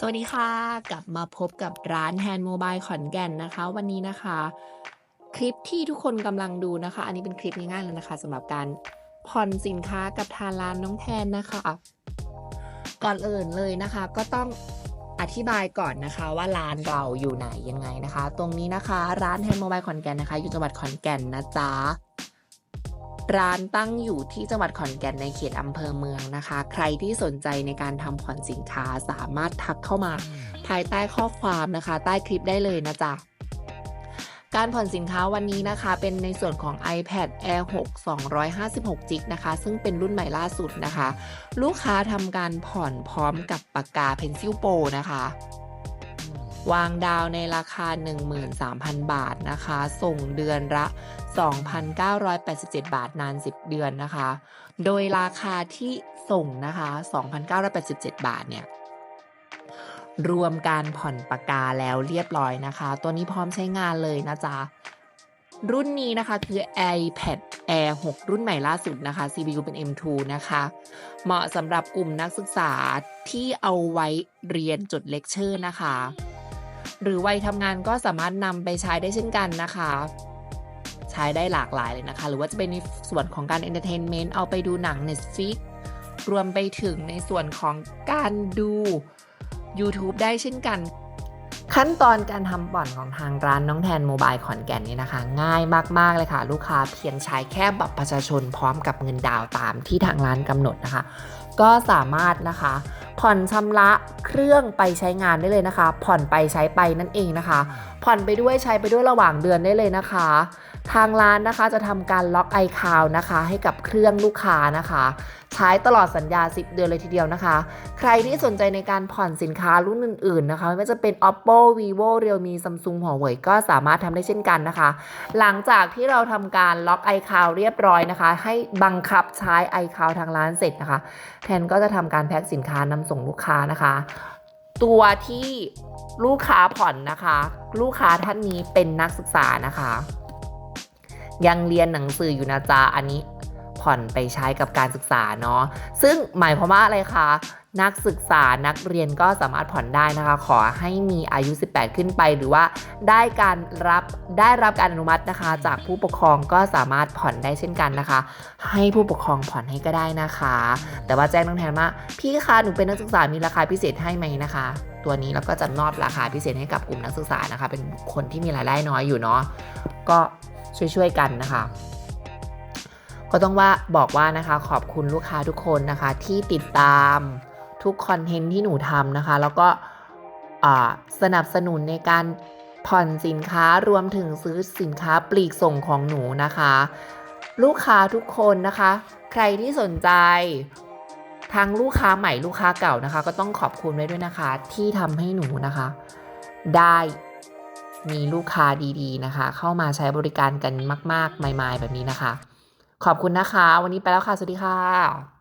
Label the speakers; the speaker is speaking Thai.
Speaker 1: สวัสดีค่ะ กลับมาพบกับร้านแฮนด์โมบายขอนแก่นนะคะ วันนี้นะคะ คลิปที่ทุกคนกำลังดูนะคะ อันนี้เป็นคลิปง่ายๆเลยนะคะสำหรับการผ่อนสินค้ากับทางร้านน้องแทนนะคะ ก่อนอื่นเลยนะคะ ก็ต้องอธิบายก่อนนะคะว่าร้านเราอยู่ไหนยังไงนะคะ ตรงนี้นะคะ ร้านแฮนด์โมบายขอนแก่นนะคะ อยู่จังหวัดขอนแก่นนะจ๊ะ ร้านตั้งอยู่ที่จังหวัดขอนแก่นในเขตอำเภอเมืองนะคะ ใครที่สนใจในการทำผ่อนสินค้าสามารถทักเข้ามา ภายใต้ข้อความนะคะ ใต้คลิปได้เลยนะจ๊ะการผ่อนสินค้าวันนี้นะคะ เป็นในส่วนของ iPad Air 6 256 g b นะคะ ซึ่งเป็นรุ่นใหม่ล่าสุดนะคะ ลูกค้าทำการผ่อนพร้อมกับปากกา Pencil Pro นะคะ วางดาวในราคา 13,000 บาทนะคะ ส่งเดือนละ 2,987 บาทนาน 10 เดือนนะคะ โดยราคาที่ส่งนะคะ 2,987 บาทเนี่ยรวมการผ่อนปากกาแล้วเรียบร้อยนะคะ ตัวนี้พร้อมใช้งานเลยนะจ๊ะ รุ่นนี้นะคะคือ iPad Air 6 รุ่นใหม่ล่าสุดนะคะ CPU เป็น M2 นะคะ เหมาะสำหรับกลุ่มนักศึกษาที่เอาไว้เรียนจดเลคเชอร์นะคะ หรือวัยทำงานก็สามารถนำไปใช้ได้เช่นกันนะคะ ใช้ได้หลากหลายเลยนะคะ หรือว่าจะเป็นในส่วนของการเอนเตอร์เทนเมนต์เอาไปดูหนัง Netflix รวมไปถึงในส่วนของการดู YouTube ได้เช่นกัน ขั้นตอนการทำบ่อนของทางร้านน้องแทนโมบายขอนแก่นนี่นะคะ ง่ายมาก ๆ เลยค่ะ ลูกค้าเพียงใช้แค่บัตรประชาชนพร้อมกับเงินดาวน์ตามที่ทางร้านกำหนดนะคะ ก็สามารถนะคะ ผ่อนชำระเครื่องไปใช้งานได้เลยนะคะ ผ่อนไปใช้ไปนั่นเองนะคะ ผ่อนไปด้วยใช้ไปด้วยระหว่างเดือนได้เลยนะคะ ทางร้านนะคะจะทำการล็อก iCloud นะคะ ให้กับเครื่องลูกค้านะคะ ใช้ตลอดสัญญา 10 เดือนเลยทีเดียวนะคะ ใครที่สนใจในการผ่อนสินค้ารุ่นอื่นๆนะคะไม่ว่าจะเป็น oppo vivo realme samsung huawei ก็สามารถทำได้เช่นกันนะคะ หลังจากที่เราทำการล็อก iCloud เรียบร้อยนะคะ ให้บังคับใช้ iCloud ทางร้านเสร็จนะคะแทนก็จะทำการแพ็คสินค้านำส่งลูกค้านะคะ ตัวที่ลูกค้าผ่อนนะคะ ลูกค้าท่านนี้เป็นนักศึกษานะคะ ยังเรียนหนังสืออยู่นะจ๊ะอันนี้ ผ่อนไปใช้กับการศึกษาเนาะซึ่งหมายความว่าอะไรคะนักศึกษานักเรียนก็สามารถผ่อนได้นะคะ ขอให้มีอายุ 18 ขึ้นไป หรือว่าได้การรับได้รับการอนุมัตินะคะ จากผู้ปกครองก็สามารถผ่อนได้เช่นกันนะคะ ให้ผู้ปกครองผ่อนให้ก็ได้นะคะ แต่ว่าแจ้งน้องแทนว่าพี่คะหนูเป็นนักศึกษามีราคาพิเศษให้ไหมนะคะ ตัวนี้เราก็จะมอบราคาพิเศษให้กับกลุ่มนักศึกษานะคะ เป็นคนที่มีรายได้น้อยอยู่เนาะก็ช่วยๆกันนะคะ ก็ต้องว่าบอกว่านะคะขอบคุณลูกค้าทุกคนนะคะที่ติดตามทุกคอนเทนต์ที่หนูทำนะคะ แล้วก็สนับสนุนในการผ่อนสินค้ารวมถึงซื้อสินค้าปลีกส่งของหนูนะคะ ลูกค้าทุกคนนะคะ ใครที่สนใจทางลูกค้าใหม่ลูกค้าเก่านะคะ ก็ต้องขอบคุณไว้ด้วยนะคะ ที่ทำให้หนูนะคะ ได้มีลูกค้าดีๆนะคะ เข้ามาใช้บริการกันมาก ๆ ใหม่ ๆ แบบนี้นะคะ ขอบคุณนะคะ วันนี้ไปแล้วค่ะ สวัสดีค่ะ